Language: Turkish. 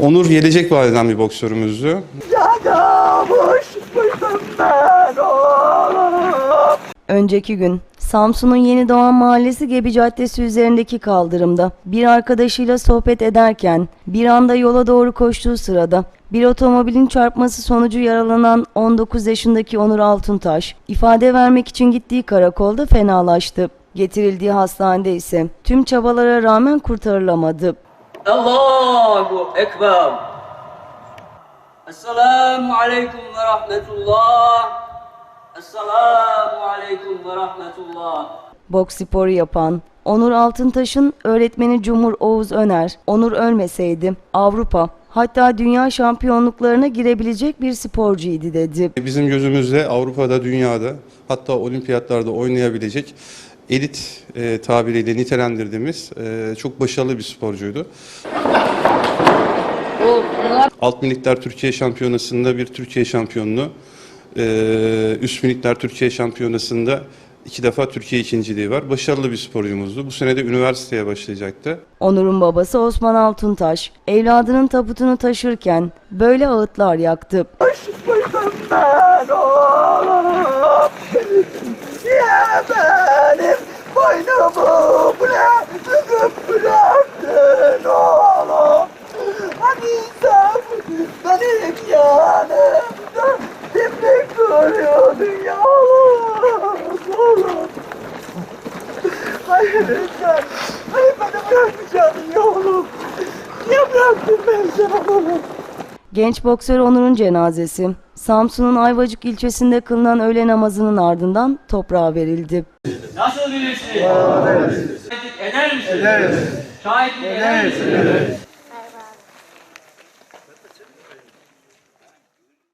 Onur gelecek vadeden bir boksörümüzdü. Önceki gün Samsun'un Yeni Doğan Mahallesi Gebi Caddesi üzerindeki kaldırımda bir arkadaşıyla sohbet ederken bir anda yola doğru koştuğu sırada bir otomobilin çarpması sonucu yaralanan 19 yaşındaki Onur Altuntaş ifade vermek için gittiği karakolda fenalaştı. Getirildiği hastanede ise tüm çabalara rağmen kurtarılamadı. Allahu Ekber. Esselamu Aleyküm ve Rahmetullah. Esselamu Aleyküm ve Rahmetullah. Boks sporu yapan Onur Altıntaş'ın öğretmeni Cumhur Oğuz Öner, Onur ölmeseydi Avrupa hatta dünya şampiyonluklarına girebilecek bir sporcuydu dedi. Bizim gözümüzde Avrupa'da, dünyada hatta olimpiyatlarda oynayabilecek elit e, tabiriyle nitelendirdiğimiz e, çok başarılı bir sporcuydu. Alt minikler Türkiye Şampiyonası'nda bir Türkiye şampiyonluğu, e, üst minikler Türkiye Şampiyonası'nda iki defa Türkiye ikinciliği var. Başarılı bir sporcumuzdu. Bu sene de üniversiteye başlayacaktı. Onur'un babası Osman Altuntaş, evladının tabutunu taşırken böyle ağıtlar yaktı. Ya benim Hayır sen. Hayır beni bırakmayacaksın ya oğlum. Niye bıraktın beni sen oğlum? Genç boksör Onur'un cenazesi Samsun'un Ayvacık ilçesinde kılınan öğle namazının ardından toprağa verildi. Nasıl bilirsin? Şahitlik eder misin? Ederiz. Şahitlik eder misin? Ederiz.